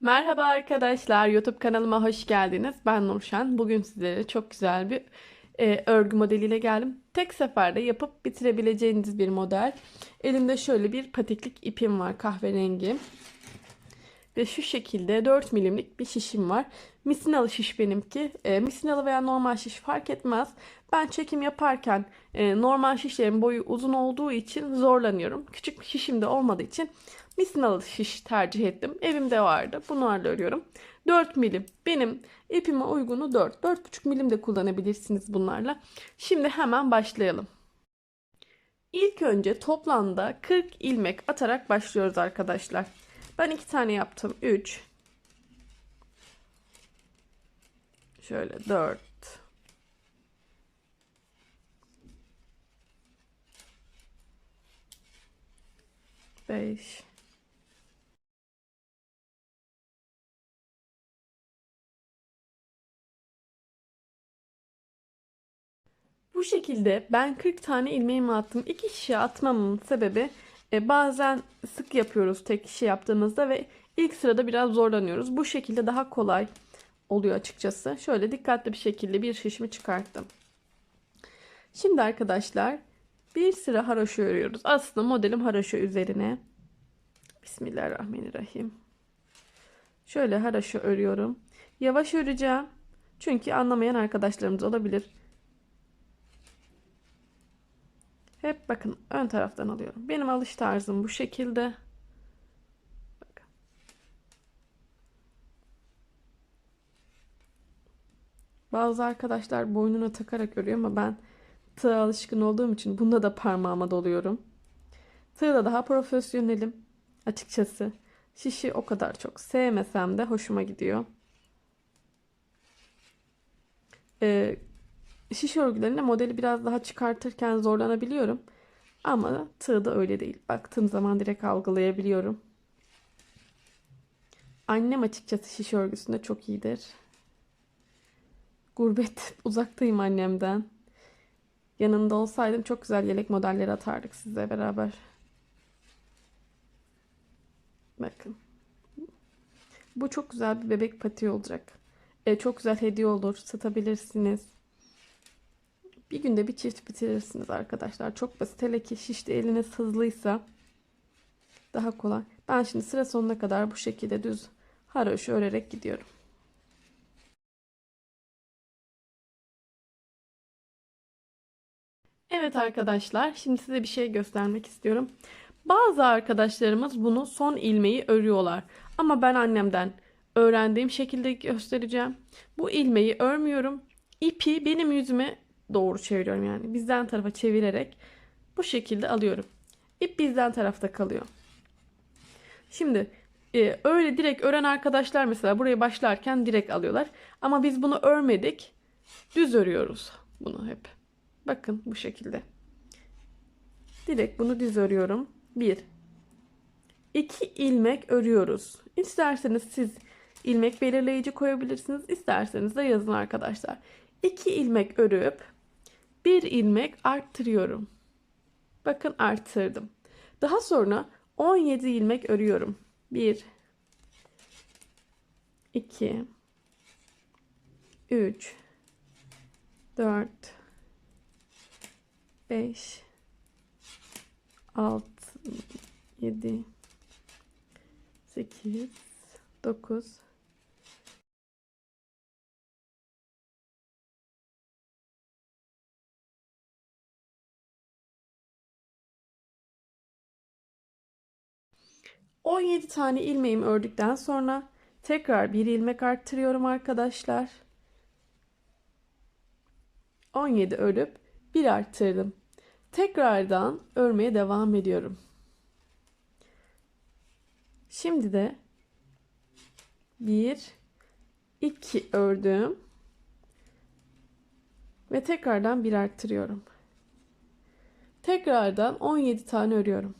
Merhaba arkadaşlar, YouTube kanalıma hoş geldiniz. Ben Nurşen. Bugün sizlere çok güzel bir e, örgü modeliyle geldim. Tek seferde yapıp bitirebileceğiniz bir model. Elimde şöyle bir patiklik ipim var kahverengi. Ve şu şekilde 4 milimlik bir şişim var. Misinalı şiş benimki. E, misinalı veya normal şiş fark etmez. Ben çekim yaparken e, normal şişlerin boyu uzun olduğu için zorlanıyorum. Küçük bir şişim de olmadığı için misinalı şiş tercih ettim. Evimde vardı. Bunlarla örüyorum. 4 milim. Benim ipime uygunu 4. 4,5 milim de kullanabilirsiniz bunlarla. Şimdi hemen başlayalım. İlk önce toplamda 40 ilmek atarak başlıyoruz arkadaşlar. Ben iki tane yaptım. 3 Şöyle 4 5 Bu şekilde ben 40 tane ilmeğimi attım. İki kişi atmamın sebebi e, bazen sık yapıyoruz tek kişi yaptığımızda ve ilk sırada biraz zorlanıyoruz. Bu şekilde daha kolay oluyor açıkçası. Şöyle dikkatli bir şekilde bir şişimi çıkarttım. Şimdi arkadaşlar bir sıra haroşa örüyoruz. Aslında modelim haroşa üzerine. Bismillahirrahmanirrahim. Şöyle haroşa örüyorum. Yavaş öreceğim. Çünkü anlamayan arkadaşlarımız olabilir. Hep bakın ön taraftan alıyorum. Benim alış tarzım bu şekilde. Bakın. Bazı arkadaşlar boynuna takarak örüyor ama ben tığ alışkın olduğum için bunda da parmağıma doluyorum. Tığda daha profesyonelim açıkçası. Şişi o kadar çok sevmesem de hoşuma gidiyor. Ee, şiş örgülerinde modeli biraz daha çıkartırken zorlanabiliyorum. Ama tığda öyle değil. Baktığım zaman direkt algılayabiliyorum. Annem açıkçası şiş örgüsünde çok iyidir. Gurbet uzaktayım annemden. Yanında olsaydım çok güzel yelek modelleri atardık size beraber. Bakın. Bu çok güzel bir bebek pati olacak. E, çok güzel hediye olur. Satabilirsiniz. Bir günde bir çift bitirirsiniz arkadaşlar. Çok basit. Hele ki şişte eliniz hızlıysa daha kolay. Ben şimdi sıra sonuna kadar bu şekilde düz haroşa örerek gidiyorum. Evet arkadaşlar şimdi size bir şey göstermek istiyorum. Bazı arkadaşlarımız bunu son ilmeği örüyorlar. Ama ben annemden öğrendiğim şekilde göstereceğim. Bu ilmeği örmüyorum. İpi benim yüzüme doğru çeviriyorum yani. Bizden tarafa çevirerek bu şekilde alıyorum. İp bizden tarafta kalıyor. Şimdi e, öyle direkt ören arkadaşlar mesela buraya başlarken direkt alıyorlar. Ama biz bunu örmedik. Düz örüyoruz bunu hep. Bakın bu şekilde. Direkt bunu düz örüyorum. 1 2 ilmek örüyoruz. İsterseniz siz ilmek belirleyici koyabilirsiniz. İsterseniz de yazın arkadaşlar. 2 ilmek örüp bir ilmek arttırıyorum. Bakın arttırdım. Daha sonra 17 ilmek örüyorum. 1 2 3 4 5 6 7 8 9 17 tane ilmeğimi ördükten sonra tekrar bir ilmek arttırıyorum arkadaşlar. 17 örüp bir arttırdım. Tekrardan örmeye devam ediyorum. Şimdi de 1 2 ördüm. Ve tekrardan bir arttırıyorum. Tekrardan 17 tane örüyorum.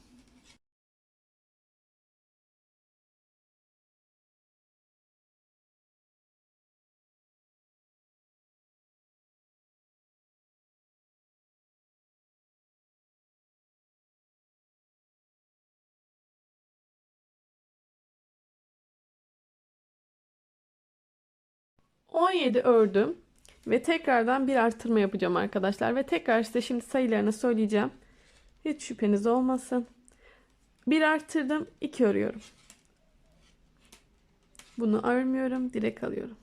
17 ördüm ve tekrardan bir artırma yapacağım arkadaşlar ve tekrar size şimdi sayılarını söyleyeceğim. Hiç şüpheniz olmasın. Bir arttırdım, iki örüyorum. Bunu örmüyorum, direkt alıyorum.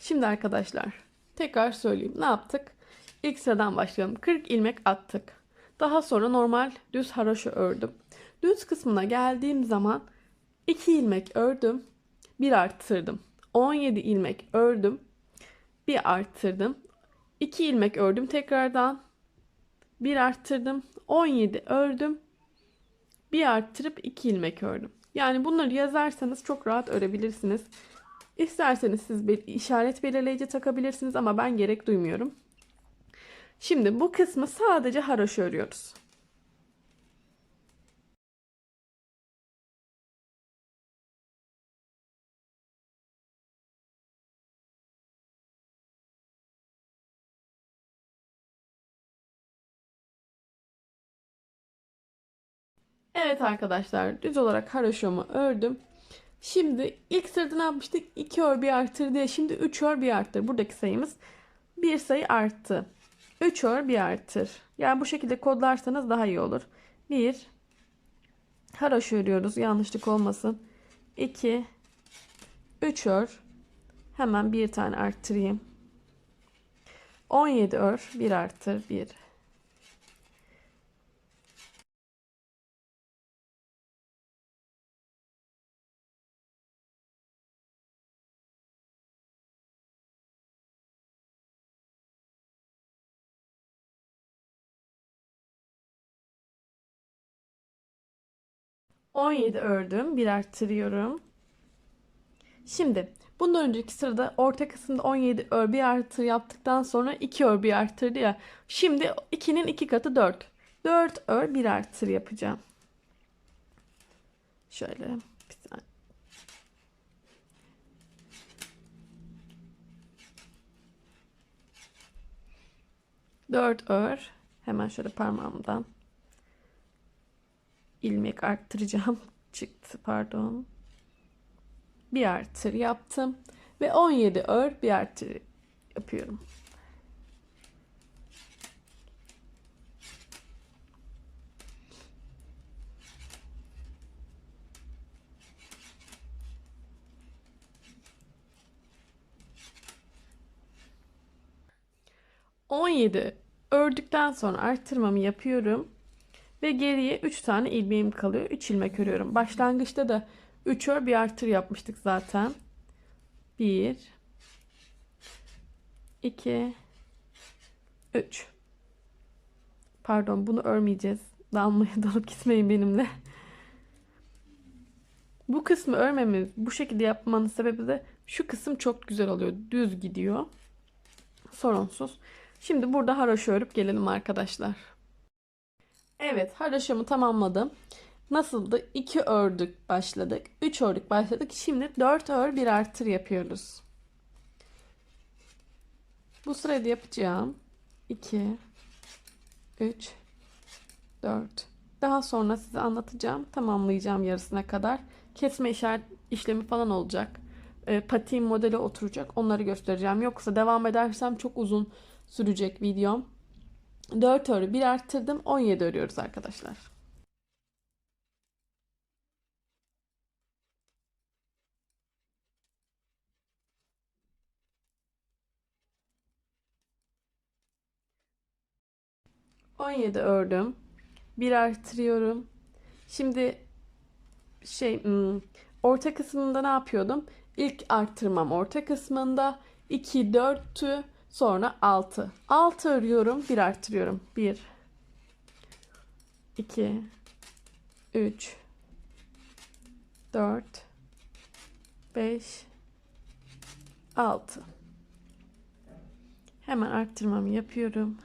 Şimdi arkadaşlar tekrar söyleyeyim. Ne yaptık? İlk sıradan başlayalım. 40 ilmek attık. Daha sonra normal düz haroşa ördüm. Düz kısmına geldiğim zaman 2 ilmek ördüm. Bir arttırdım. 17 ilmek ördüm. Bir arttırdım. 2 ilmek ördüm tekrardan. Bir arttırdım. 17 ördüm. Bir arttırıp 2 ilmek ördüm. Yani bunları yazarsanız çok rahat örebilirsiniz. İsterseniz siz bir işaret belirleyici takabilirsiniz ama ben gerek duymuyorum. Şimdi bu kısmı sadece haroşa örüyoruz. Evet arkadaşlar düz olarak haroşamı ördüm. Şimdi ilk sırada ne yapmıştık? 2 ör bir arttır diye. Şimdi 3 ör bir arttır. Buradaki sayımız bir sayı arttı. 3 ör bir arttır. Yani bu şekilde kodlarsanız daha iyi olur. 1 haroşa örüyoruz. Yanlışlık olmasın. 2 3 ör. Hemen bir tane arttırayım. 17 ör. 1 arttır. 1 17 ördüm. Bir arttırıyorum. Şimdi bundan önceki sırada orta kısımda 17 ör bir artır yaptıktan sonra 2 ör bir arttırdı ya. Şimdi 2'nin 2 katı 4. 4 ör bir artır yapacağım. Şöyle bir tane. Dört ör. Hemen şöyle parmağımdan ilmek arttıracağım. Çıktı pardon. Bir artır yaptım. Ve 17 ör bir artır yapıyorum. On yedi ördükten sonra arttırmamı yapıyorum. Ve geriye 3 tane ilmeğim kalıyor. 3 ilmek örüyorum. Başlangıçta da 3 ör bir artır yapmıştık zaten. 1 2 3 Pardon bunu örmeyeceğiz. Dalmaya dalıp gitmeyin benimle. Bu kısmı örmemiz, bu şekilde yapmanın sebebi de şu kısım çok güzel oluyor. Düz gidiyor. Sorunsuz. Şimdi burada haroşa örüp gelelim arkadaşlar. Evet haroşamı tamamladım. Nasıldı? 2 ördük başladık. 3 ördük başladık. Şimdi 4 ör bir artır yapıyoruz. Bu sırada yapacağım. 2 3 4 Daha sonra size anlatacağım. Tamamlayacağım yarısına kadar. Kesme işaret işlemi falan olacak. E, patiğin modeli oturacak. Onları göstereceğim. Yoksa devam edersem çok uzun sürecek videom. 4 örü 1 arttırdım. 17 örüyoruz arkadaşlar. On yedi ördüm. Bir artırıyorum. Şimdi şey hmm, orta kısmında ne yapıyordum? İlk arttırmam orta kısmında 2 4'tü. Sonra 6. 6 örüyorum. 1 arttırıyorum. 1 2 3 4 5 6 Hemen arttırmamı yapıyorum.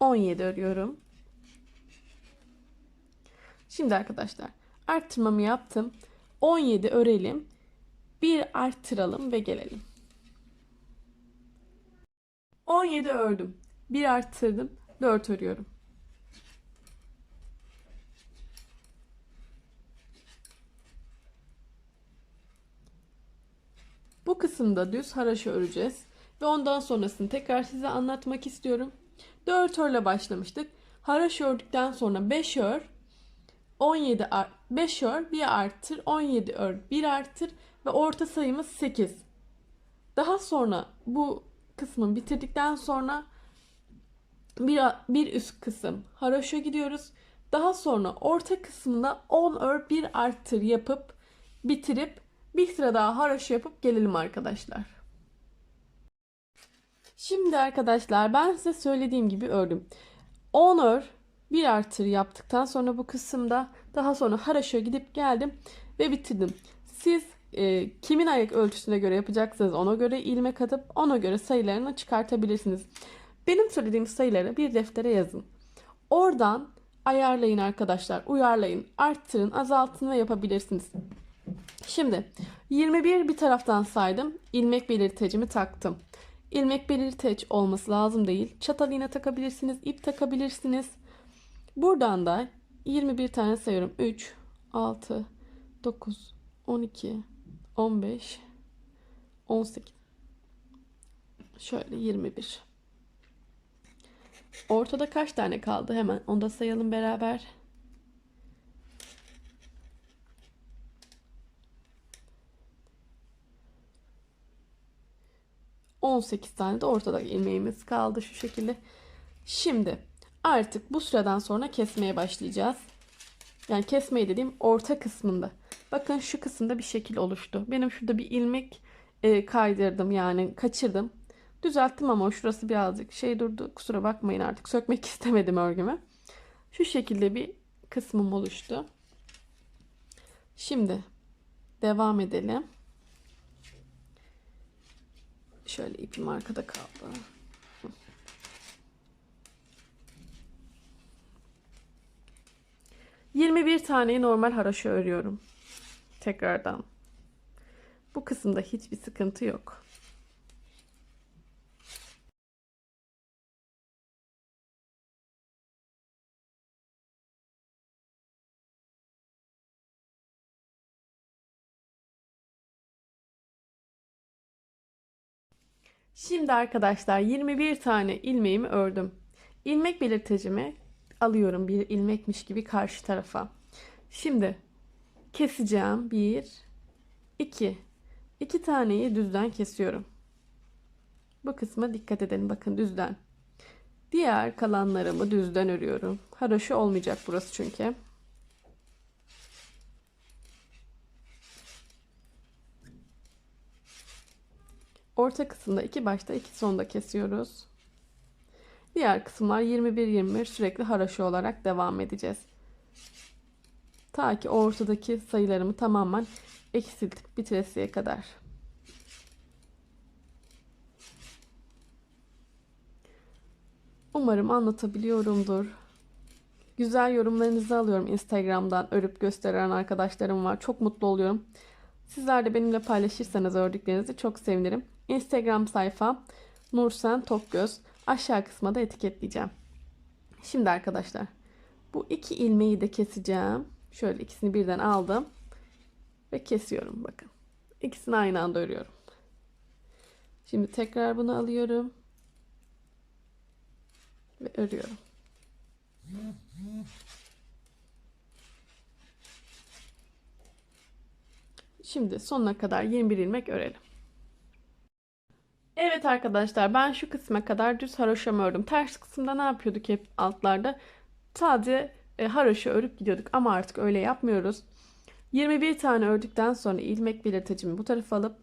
17 örüyorum. Şimdi arkadaşlar arttırmamı yaptım. 17 örelim. Bir arttıralım ve gelelim. 17 ördüm. Bir arttırdım. 4 örüyorum. Bu kısımda düz haraşo öreceğiz. Ve ondan sonrasını tekrar size anlatmak istiyorum. 4 örle başlamıştık. Haraşo ördükten sonra 5 ör, 17 art, 5 ör, 1 arttır, 17 ör, 1 arttır ve orta sayımız 8. Daha sonra bu kısmı bitirdikten sonra bir, bir üst kısım haroşa gidiyoruz. Daha sonra orta kısmında 10 ör 1 arttır yapıp bitirip bir sıra daha haroşa yapıp gelelim arkadaşlar. Şimdi arkadaşlar ben size söylediğim gibi ördüm. 10 ör 1 artır yaptıktan sonra bu kısımda daha sonra haroşa gidip geldim ve bitirdim. Siz e, kimin ayak ölçüsüne göre yapacaksanız ona göre ilmek atıp ona göre sayılarını çıkartabilirsiniz. Benim söylediğim sayıları bir deftere yazın. Oradan ayarlayın arkadaşlar, uyarlayın, arttırın, azaltın ve yapabilirsiniz. Şimdi 21 bir taraftan saydım. ilmek belirtecimi taktım. İlmek belirteç olması lazım değil. Çatal iğne takabilirsiniz, ip takabilirsiniz. Buradan da 21 tane sayıyorum. 3, 6, 9, 12, 15, 18. Şöyle 21. Ortada kaç tane kaldı? Hemen onu da sayalım beraber. On sekiz tane de ortada ilmeğimiz kaldı şu şekilde. Şimdi artık bu sıradan sonra kesmeye başlayacağız. Yani kesmeyi dediğim orta kısmında. Bakın şu kısımda bir şekil oluştu. Benim şurada bir ilmek e, kaydırdım yani kaçırdım. Düzelttim ama şurası birazcık şey durdu. Kusura bakmayın artık sökmek istemedim örgümü. Şu şekilde bir kısmım oluştu. Şimdi devam edelim. Şöyle ipim arkada kaldı. 21 taneyi normal haraşo örüyorum. Tekrardan. Bu kısımda hiçbir sıkıntı yok. Şimdi arkadaşlar 21 tane ilmeğimi ördüm. İlmek belirtecimi alıyorum bir ilmekmiş gibi karşı tarafa. Şimdi keseceğim. Bir, iki. İki taneyi düzden kesiyorum. Bu kısma dikkat edelim. Bakın düzden. Diğer kalanlarımı düzden örüyorum. Haroşa olmayacak burası çünkü. Orta kısımda iki başta iki sonda kesiyoruz. Diğer kısımlar 21-21 sürekli haraşo olarak devam edeceğiz. Ta ki ortadaki sayılarımı tamamen eksiltip bitiresiye kadar. Umarım anlatabiliyorumdur. Güzel yorumlarınızı alıyorum Instagram'dan örüp gösteren arkadaşlarım var. Çok mutlu oluyorum. Sizler de benimle paylaşırsanız ördüklerinizi çok sevinirim. Instagram sayfa Nursen Tokgöz. Aşağı kısma da etiketleyeceğim. Şimdi arkadaşlar bu iki ilmeği de keseceğim. Şöyle ikisini birden aldım ve kesiyorum bakın. İkisini aynı anda örüyorum. Şimdi tekrar bunu alıyorum ve örüyorum. Şimdi sonuna kadar 21 ilmek örelim. Evet arkadaşlar ben şu kısma kadar düz haroşamı ördüm. Ters kısımda ne yapıyorduk hep altlarda? Sadece e, haroşa örüp gidiyorduk ama artık öyle yapmıyoruz. 21 tane ördükten sonra ilmek belirtecimi bu tarafa alıp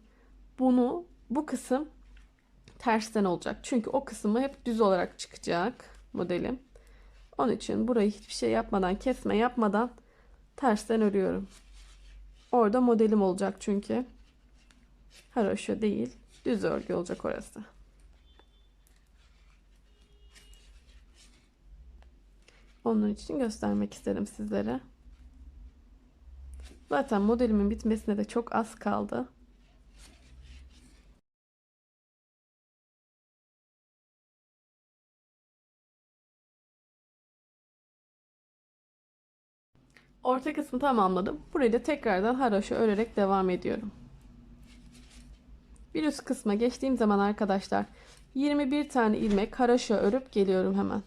bunu bu kısım tersten olacak. Çünkü o kısmı hep düz olarak çıkacak modelim. Onun için burayı hiçbir şey yapmadan kesme yapmadan tersten örüyorum. Orada modelim olacak çünkü. Haroşa değil. Düz örgü olacak orası. Onun için göstermek istedim sizlere. Zaten modelimin bitmesine de çok az kaldı. Orta kısmı tamamladım. Burayı da tekrardan haroşa örerek devam ediyorum. Bir üst kısma geçtiğim zaman arkadaşlar 21 tane ilmek haraşo örüp geliyorum hemen.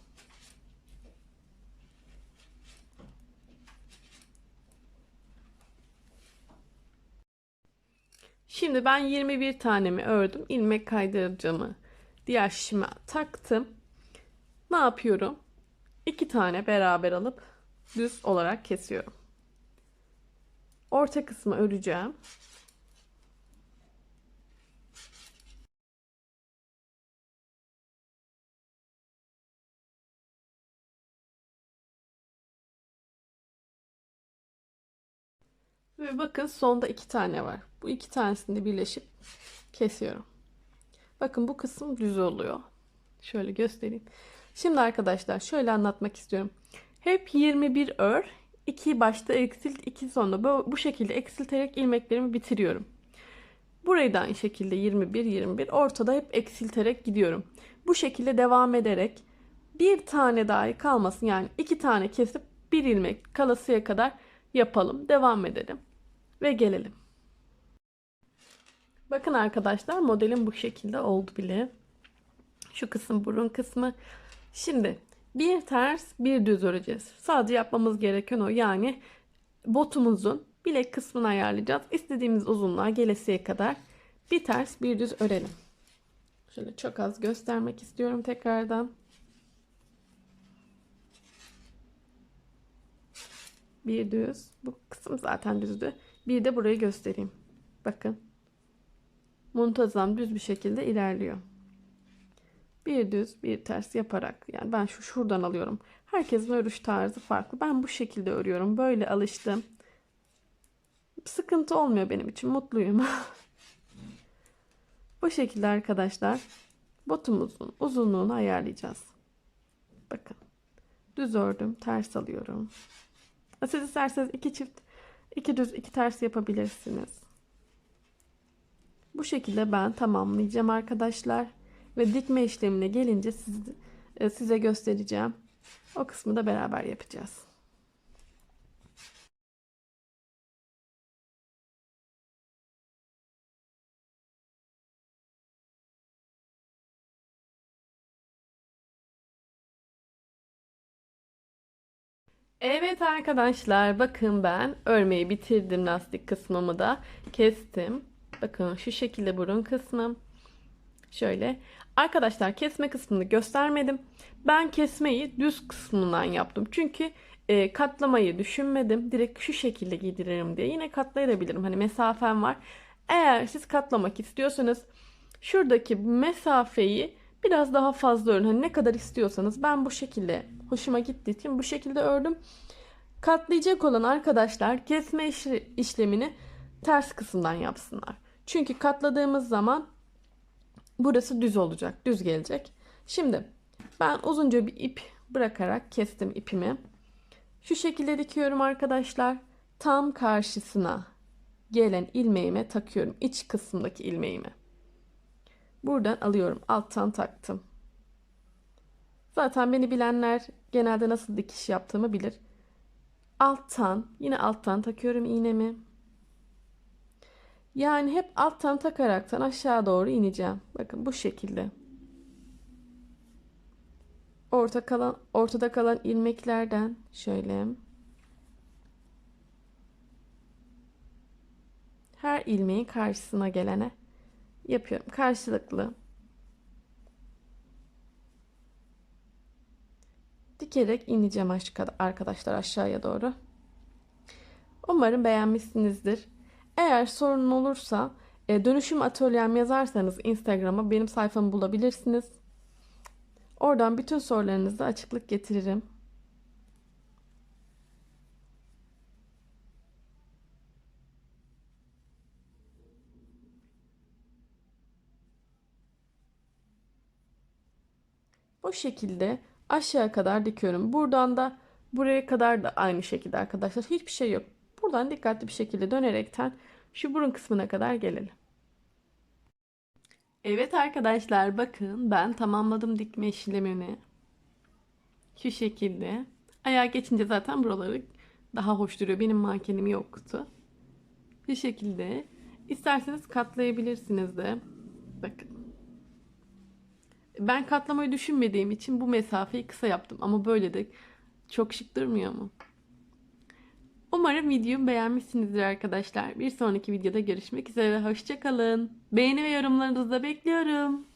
Şimdi ben 21 tanemi ördüm. İlmek kaydırıcımı diğer şişime taktım. Ne yapıyorum? İki tane beraber alıp düz olarak kesiyorum. Orta kısmı öreceğim. Ve bakın sonda iki tane var. Bu iki tanesini birleşip kesiyorum. Bakın bu kısım düz oluyor. Şöyle göstereyim. Şimdi arkadaşlar şöyle anlatmak istiyorum. Hep 21 ör. 2 başta eksilt, 2 sonda. Bu şekilde eksilterek ilmeklerimi bitiriyorum. Burayı da aynı şekilde 21 21 ortada hep eksilterek gidiyorum. Bu şekilde devam ederek bir tane dahi kalmasın yani iki tane kesip bir ilmek kalasıya kadar yapalım. Devam edelim ve gelelim. Bakın arkadaşlar modelim bu şekilde oldu bile. Şu kısım burun kısmı. Şimdi bir ters bir düz öreceğiz. Sadece yapmamız gereken o yani botumuzun bilek kısmını ayarlayacağız. İstediğimiz uzunluğa gelesiye kadar bir ters bir düz örelim. Şöyle çok az göstermek istiyorum tekrardan. Bir düz. Bu kısım zaten düzdü. Bir de burayı göstereyim. Bakın. Muntazam düz bir şekilde ilerliyor. Bir düz bir ters yaparak yani ben şu şuradan alıyorum. Herkesin örüş tarzı farklı. Ben bu şekilde örüyorum. Böyle alıştım. Sıkıntı olmuyor benim için. Mutluyum. bu şekilde arkadaşlar botumuzun uzunluğunu ayarlayacağız. Bakın. Düz ördüm. Ters alıyorum. Siz isterseniz iki çift, iki düz, iki ters yapabilirsiniz. Bu şekilde ben tamamlayacağım arkadaşlar. Ve dikme işlemine gelince e, size göstereceğim. O kısmı da beraber yapacağız. Evet arkadaşlar bakın ben örmeyi bitirdim lastik kısmımı da kestim. Bakın şu şekilde burun kısmım. Şöyle. Arkadaşlar kesme kısmını göstermedim. Ben kesmeyi düz kısmından yaptım. Çünkü e, katlamayı düşünmedim. Direkt şu şekilde giydiririm diye. Yine katlayabilirim. Hani mesafem var. Eğer siz katlamak istiyorsanız şuradaki mesafeyi biraz daha fazla örün. Hani ne kadar istiyorsanız ben bu şekilde hoşuma gittiği için bu şekilde ördüm. Katlayacak olan arkadaşlar kesme işlemini ters kısımdan yapsınlar. Çünkü katladığımız zaman burası düz olacak. Düz gelecek. Şimdi ben uzunca bir ip bırakarak kestim ipimi. Şu şekilde dikiyorum arkadaşlar. Tam karşısına gelen ilmeğime takıyorum. İç kısımdaki ilmeğimi. Buradan alıyorum. Alttan taktım. Zaten beni bilenler genelde nasıl dikiş yaptığımı bilir. Alttan yine alttan takıyorum iğnemi. Yani hep alttan takaraktan aşağı doğru ineceğim. Bakın bu şekilde. Orta kalan, ortada kalan ilmeklerden şöyle her ilmeğin karşısına gelene yapıyorum. Karşılıklı dikerek ineceğim arkadaşlar aşağıya doğru. Umarım beğenmişsinizdir. Eğer sorun olursa e, dönüşüm atölyem yazarsanız Instagram'a benim sayfamı bulabilirsiniz. Oradan bütün sorularınızı açıklık getiririm. Bu şekilde aşağı kadar dikiyorum. Buradan da buraya kadar da aynı şekilde arkadaşlar. Hiçbir şey yok. Buradan dikkatli bir şekilde dönerekten şu burun kısmına kadar gelelim. Evet arkadaşlar bakın ben tamamladım dikme işlemini. Şu şekilde. Ayağa geçince zaten buraları daha hoş duruyor. Benim mankenim yoktu. Bu şekilde. İsterseniz katlayabilirsiniz de. Bakın. Ben katlamayı düşünmediğim için bu mesafeyi kısa yaptım. Ama böyle de çok şık durmuyor mu? Umarım videomu beğenmişsinizdir arkadaşlar. Bir sonraki videoda görüşmek üzere. Hoşçakalın. Beğeni ve yorumlarınızı da bekliyorum.